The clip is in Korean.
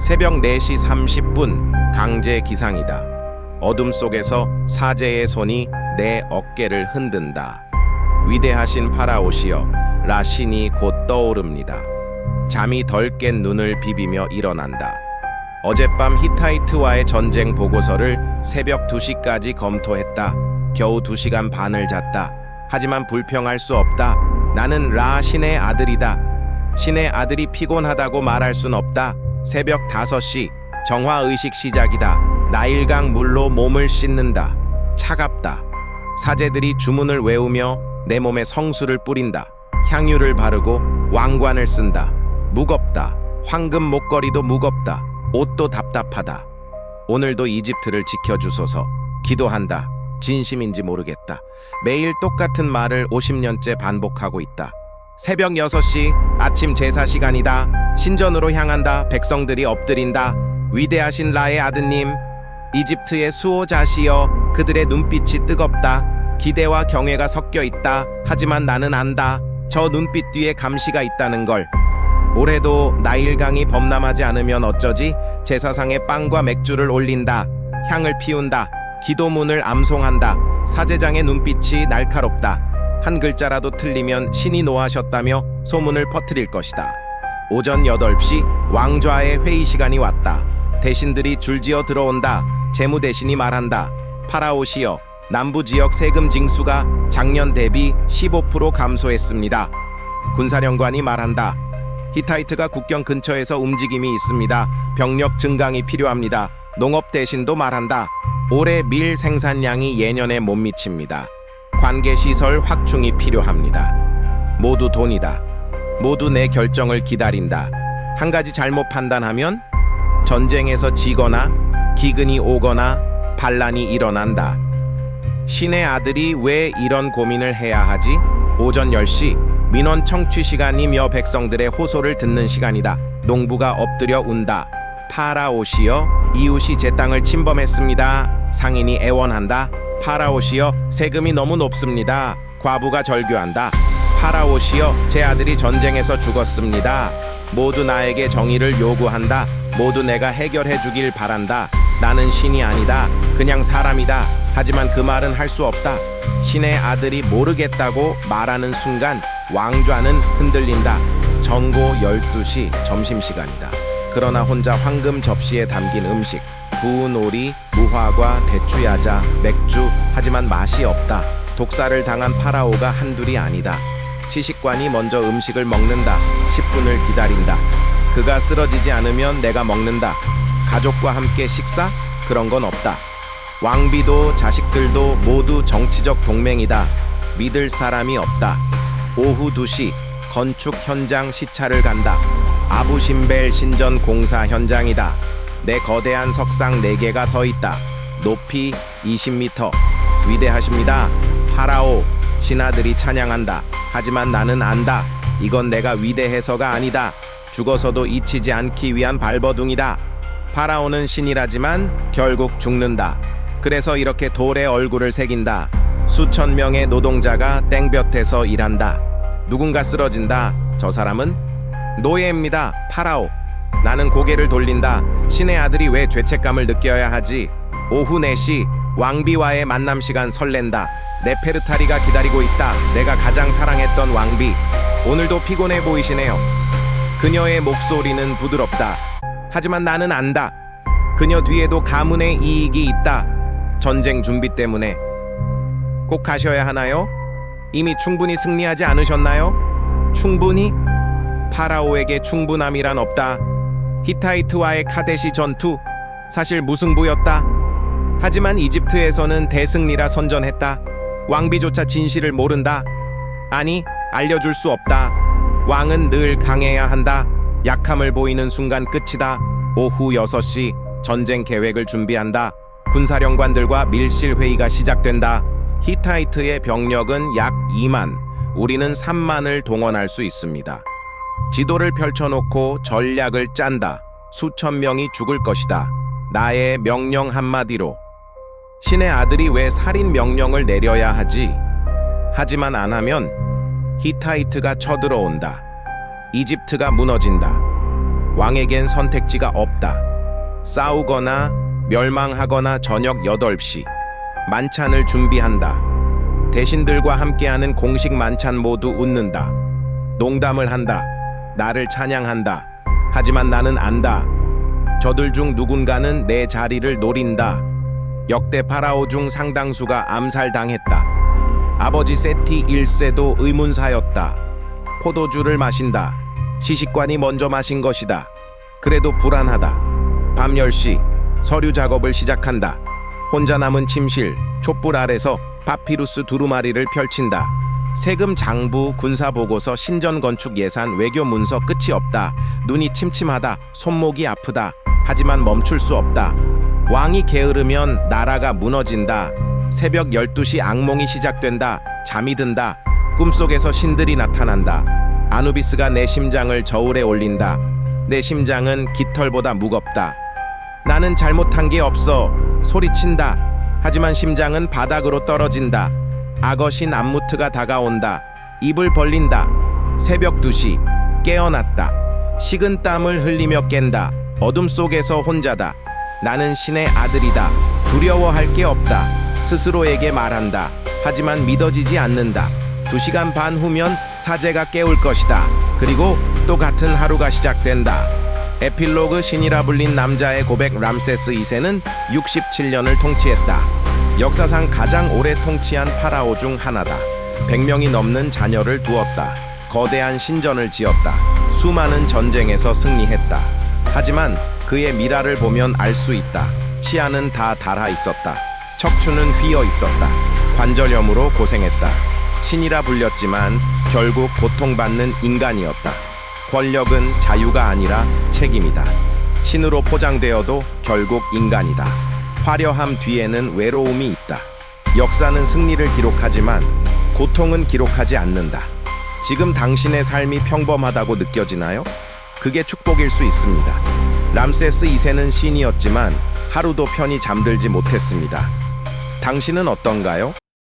새벽 4시 30분 강제 기상이다. 어둠 속에서 사제의 손이 내 어깨를 흔든다. 위대하신 파라오시여 라신이 곧 떠오릅니다. 잠이 덜 깬 눈을 비비며 일어난다. 어젯밤 히타이트와의 전쟁 보고서를 새벽 2시까지 검토했다. 겨우 2시간 반을 잤다. 하지만 불평할 수 없다. 나는 라 신의 아들이다. 신의 아들이 피곤하다고 말할 순 없다. 새벽 5시 정화의식 시작이다. 나일강 물로 몸을 씻는다. 차갑다. 사제들이 주문을 외우며 내 몸에 성수를 뿌린다. 향유를 바르고 왕관을 쓴다. 무겁다. 황금 목걸이도 무겁다. 옷도 답답하다. 오늘도 이집트를 지켜주소서. 기도한다. 진심인지 모르겠다. 매일 똑같은 말을 50년째 반복하고 있다. 새벽 6시 아침 제사 시간이다. 신전으로 향한다. 백성들이 엎드린다. 위대하신 라의 아드님, 이집트의 수호자시여 그들의 눈빛이 뜨겁다. 기대와 경외가 섞여 있다. 하지만 나는 안다. 저 눈빛 뒤에 감시가 있다는 걸. 올해도 나일강이 범람하지 않으면 어쩌지? 제사상에 빵과 맥주를 올린다. 향을 피운다. 기도문을 암송한다. 사제장의 눈빛이 날카롭다. 한 글자라도 틀리면 신이 노하셨다며 소문을 퍼뜨릴 것이다. 오전 8시 왕좌의 회의 시간이 왔다. 대신들이 줄지어 들어온다. 재무 대신이 말한다. 파라오시여, 남부 지역 세금 징수가 작년 대비 15% 감소했습니다. 군사령관이 말한다. 히타이트가 국경 근처에서 움직임이 있습니다. 병력 증강이 필요합니다. 농업 대신도 말한다. 올해 밀 생산량이 예년에 못 미칩니다. 관계 시설 확충이 필요합니다. 모두 돈이다. 모두 내 결정을 기다린다. 한 가지 잘못 판단하면 전쟁에서 지거나 기근이 오거나 반란이 일어난다. 신의 아들이 왜 이런 고민을 해야 하지? 오전 10시 민원 청취 시간이며 백성들의 호소를 듣는 시간이다. 농부가 엎드려 운다. 파라오시여 이웃이 제 땅을 침범했습니다. 상인이 애원한다. 파라오시여 세금이 너무 높습니다. 과부가 절규한다. 파라오시여 제 아들이 전쟁에서 죽었습니다. 모두 나에게 정의를 요구한다. 모두 내가 해결해 주길 바란다. 나는 신이 아니다. 그냥 사람이다. 하지만 그 말은 할 수 없다. 신의 아들이 모르겠다고 말하는 순간 왕좌는 흔들린다. 정고 12시 점심시간이다. 그러나 혼자 황금 접시에 담긴 음식, 구운 오리, 무화과, 대추야자, 맥주, 하지만 맛이 없다. 독사를 당한 파라오가 한둘이 아니다. 시식관이 먼저 음식을 먹는다. 10분을 기다린다. 그가 쓰러지지 않으면 내가 먹는다. 가족과 함께 식사? 그런 건 없다. 왕비도 자식들도 모두 정치적 동맹이다. 믿을 사람이 없다. 오후 2시 건축 현장 시차를 간다. 아부신벨 신전 공사 현장이다. 내 거대한 석상 4개가 서 있다. 높이 20m. 위대하십니다. 파라오. 신하들이 찬양한다. 하지만 나는 안다. 이건 내가 위대해서가 아니다. 죽어서도 잊히지 않기 위한 발버둥이다. 파라오는 신이라지만 결국 죽는다. 그래서 이렇게 돌에 얼굴을 새긴다. 수천 명의 노동자가 땡볕에서 일한다. 누군가 쓰러진다. 저 사람은 노예입니다. 파라오. 나는 고개를 돌린다. 신의 아들이 왜 죄책감을 느껴야 하지? 오후 4시 왕비와의 만남 시간 설렌다. 네페르타리가 기다리고 있다. 내가 가장 사랑했던 왕비. 오늘도 피곤해 보이시네요. 그녀의 목소리는 부드럽다. 하지만 나는 안다. 그녀 뒤에도 가문의 이익이 있다. 전쟁 준비 때문에. 꼭 가셔야 하나요? 이미 충분히 승리하지 않으셨나요? 충분히? 파라오에게 충분함이란 없다. 히타이트와의 카데시 전투, 사실 무승부였다. 하지만 이집트에서는 대승리라 선전했다. 왕비조차 진실을 모른다. 아니, 알려줄 수 없다. 왕은 늘 강해야 한다. 약함을 보이는 순간 끝이다. 오후 6시 전쟁 계획을 준비한다. 군사령관들과 밀실 회의가 시작된다. 히타이트의 병력은 약 2만, 우리는 3만을 동원할 수 있습니다. 지도를 펼쳐놓고 전략을 짠다. 수천 명이 죽을 것이다. 나의 명령 한마디로. 신의 아들이 왜 살인 명령을 내려야 하지? 하지만 안 하면 히타이트가 쳐들어온다. 이집트가 무너진다. 왕에겐 선택지가 없다. 싸우거나 멸망하거나 저녁 8시 만찬을 준비한다. 대신들과 함께하는 공식 만찬 모두 웃는다. 농담을 한다. 나를 찬양한다. 하지만 나는 안다. 저들 중 누군가는 내 자리를 노린다. 역대 파라오 중 상당수가 암살당했다. 아버지 세티 1세도 의문사였다. 포도주를 마신다. 시식관이 먼저 마신 것이다. 그래도 불안하다. 밤 10시 서류 작업을 시작한다. 혼자 남은 침실, 촛불 아래서 파피루스 두루마리를 펼친다. 세금 장부, 군사 보고서, 신전 건축 예산, 외교 문서 끝이 없다. 눈이 침침하다. 손목이 아프다. 하지만 멈출 수 없다. 왕이 게으르면 나라가 무너진다. 새벽 12시 악몽이 시작된다. 잠이 든다. 꿈속에서 신들이 나타난다. 아누비스가 내 심장을 저울에 올린다. 내 심장은 깃털보다 무겁다. 나는 잘못한 게 없어. 소리친다. 하지만 심장은 바닥으로 떨어진다. 악어신 암무트가 다가온다. 입을 벌린다. 새벽 2시 깨어났다. 식은 땀을 흘리며 깬다. 어둠 속에서 혼자다. 나는 신의 아들이다. 두려워할 게 없다. 스스로에게 말한다. 하지만 믿어지지 않는다. 두 시간 반 후면 사제가 깨울 것이다. 그리고 또 같은 하루가 시작된다. 에필로그 신이라 불린 남자의 고백 람세스 2세는 67년을 통치했다. 역사상 가장 오래 통치한 파라오 중 하나다. 100명이 넘는 자녀를 두었다. 거대한 신전을 지었다. 수많은 전쟁에서 승리했다. 하지만 그의 미라를 보면 알 수 있다. 치아는 다 닳아 있었다. 척추는 휘어 있었다. 관절염으로 고생했다. 신이라 불렸지만 결국 고통받는 인간이었다. 권력은 자유가 아니라 책임이다. 신으로 포장되어도 결국 인간이다. 화려함 뒤에는 외로움이 있다. 역사는 승리를 기록하지만 고통은 기록하지 않는다. 지금 당신의 삶이 평범하다고 느껴지나요? 그게 축복일 수 있습니다. 람세스 2세는 신이었지만 하루도 편히 잠들지 못했습니다. 당신은 어떤가요?